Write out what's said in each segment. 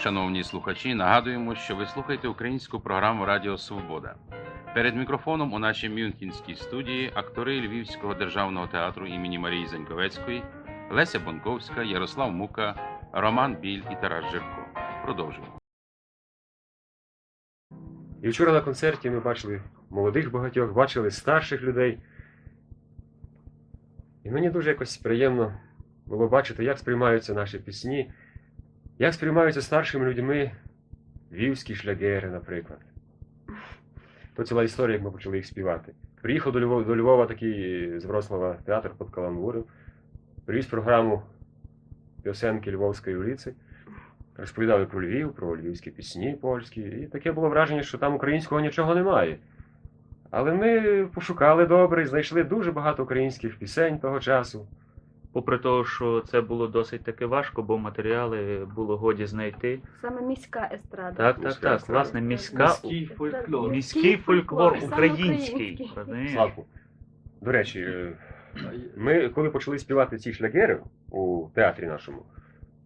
Шановні слухачі, нагадуємо, що ви слухаєте українську програму Радіо Свобода. Перед мікрофоном у нашій Мюнхенській студії актори Львівського державного театру імені Марії Заньковецької, Леся Бонковська, Ярослав Мука, Роман Біль і Тарас Жирко. Продовжуємо. І вчора на концерті ми бачили молодих багатьох, бачили старших людей. І мені дуже якось приємно було бачити, як сприймаються наші пісні, як сприймаються старшими людьми львівські шлягери, наприклад. То ціла історія, як ми почали їх співати. Приїхав до Львова, до Львова такий з Вроцлава театр під Каламбуром, привіз програму пісенки Львовської улиці. Розповідали про Львів, про львівські пісні польські, і таке було враження, що там українського нічого немає. Але ми пошукали добре і знайшли дуже багато українських пісень того часу. Попри того, що це було досить таки важко, бо матеріали було годі знайти. Саме міська естрада. Так, так, Міська так. естрада. Власне, міська Міський фольклор. міський фольклор український. український. Славку. До речі, е, ми коли почали співати ці шлягери у театрі нашому,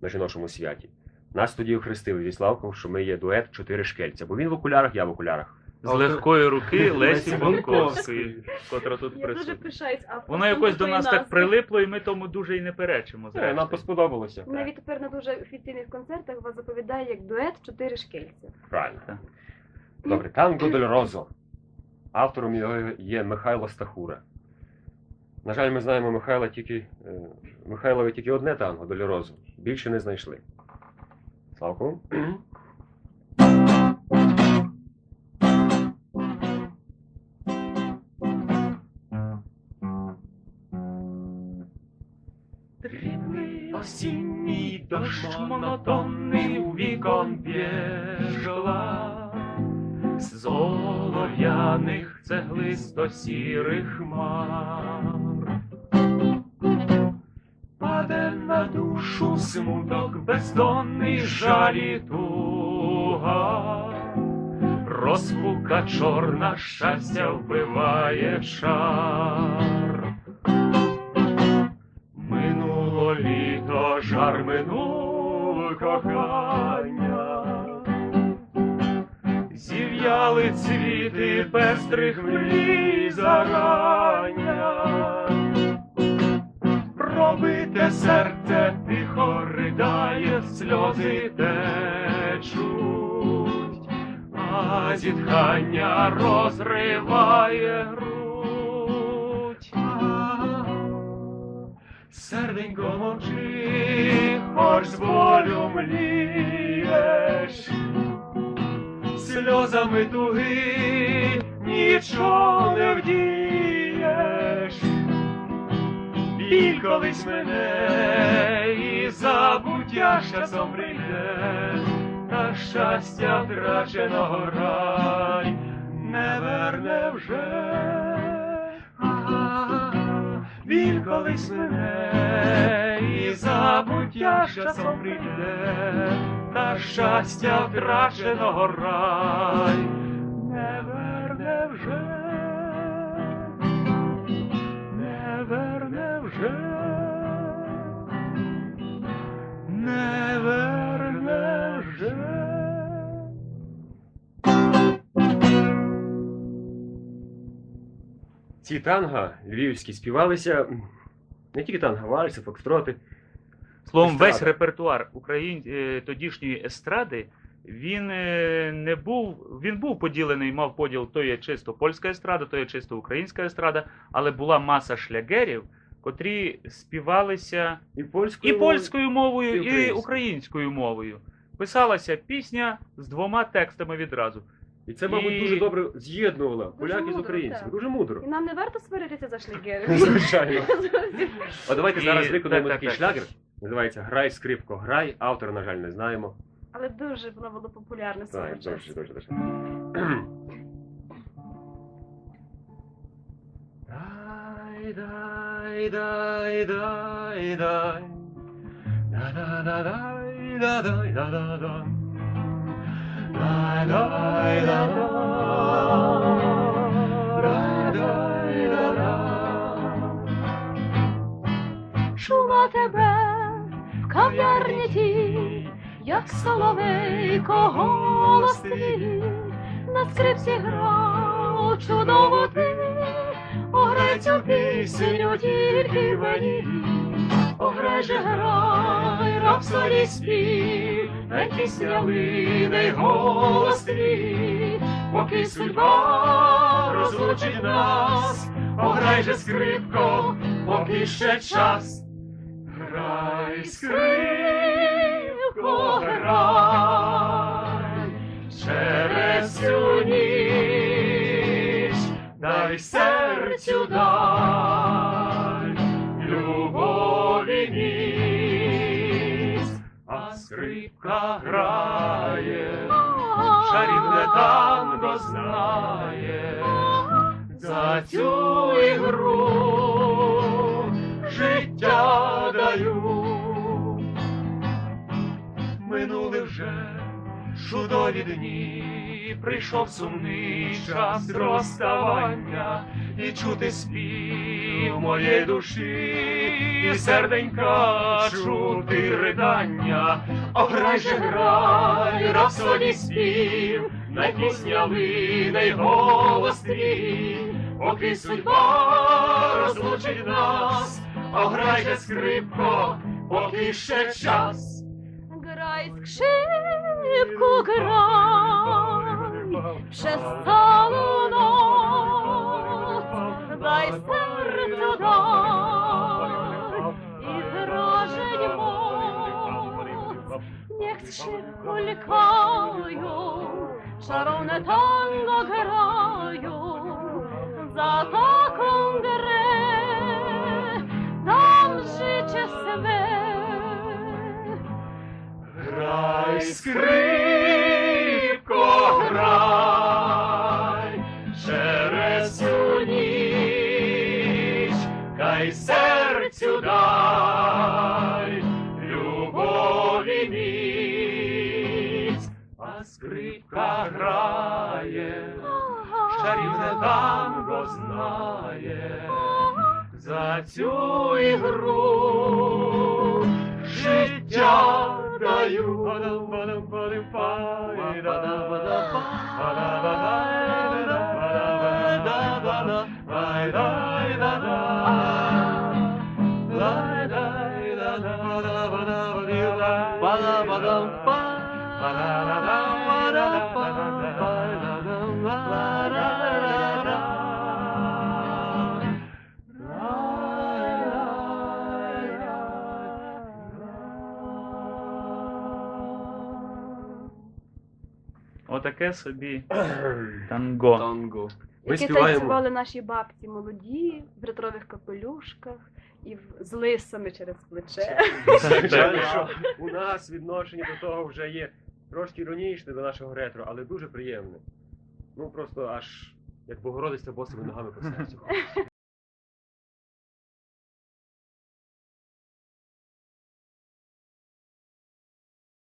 на жіночому святі, нас тоді охрестили зі Славком, що ми є дует чотири шкельця, бо він в окулярах, я в окулярах. З легкої руки Лесі Бонковської, котра тут Я дуже присутня. пишаюсь автором Воно якось до нас так прилипло, і ми тому дуже і не перечимо. Е, Нам зрештою. сподобалося. Навіть тепер на дуже офіційних концертах вас заповідає як дует чотири шкельця. Правильно. Так. Добре, танго дель Розо. Автором його є Михайло Стахура. На жаль, ми знаємо Михайла тільки, е, Михайлові тільки одне танго дель Розо. Більше не знайшли. Дрібний осінній дощ монотонний у вікон бєжла, з золов'яних цеглисто сірих хмар. Душу смуток бездонний жалі туга, розпука чорна щастя вбиває шар. Минуло літо, жар минуло кохання, зів'яли цвіти пестрих мрій зарання, пробите серце тихо ридає, сльози течуть, а зітхання розриває грудь. Серденько мовчи, хоч з болю млієш, сльозами туги нічого не вдієш. Біль колись мене і забуття часом прийде, та щастя втраченого рай не верне вже. Біль колись мене і забуття часом прийде, та щастя втраченого рай не верне вже, Ці танга львівські співалися не тільки танга, вальси, фокстроти. Словом, весь репертуар україн... е, тодішньої естради, він е, не був, він був поділений, мав поділ, то є чисто польська естрада, то є чисто українська естрада, але була маса шлягерів, котрі співалися І польською, і польською мовою, і і українською. українською мовою. Писалася пісня з двома текстами відразу. І це, мабуть, І- дуже добре з'єднувало поляків з мудро, українцями. так. Дуже мудро. І нам не варто сваритися за шлягери. Звичайно. А давайте І- зараз виконаємо так, такий так, шлягер. Називається Грай, скрипко, грай. Автора, на жаль, не знаємо. Але дуже воно було популярне свого Так, часу. дуже, дуже, дуже. Дай, дай, дай, дай, дай. Да, да, да, Чула тебе в кав'ярні тій, як соловейко голос твій, на скрипці грав чудово ти, ограй цю пісню тільки мені, ограй грай, рапсодій спів, най пісня лине й голос твій, поки судьба розлучить нас, ограй же скрипко, поки ще час. Грай, скрипко, грай, через цю ніч, дай серцю дай, танго знає, за цю ігру. Життя даю. Минули вже чудові дні, прийшов сумний час розставання, і чути спів моєї душі, і серденька чути ридання, ограй же грай, рапсодій спів, най пісня лине й голос твій, поки судьба розлучить нас, ограй же скрипко, поки ще час. Грай скрипку, грай, przez całą noc, daj sercu daj i wrażeń moc. Niech skrzydło lkają, szarone tango grają, za taką grę dam życie swe. Грай, скрипко, грай, через цю ніч, хай серцю дай, скрипка грає, чарівне танго знає, за цю ігру. Життя даю. Отаке собі танго. Танго. Ми Які співаємо. танцювали наші бабці молоді, в ретрових капелюшках і в- з лисами через плече. Звичайно, що у нас відношення до того вже є трошки іронічне до нашого ретро, але дуже приємне. Ну просто аж як Богородиця босими ногами по серцю.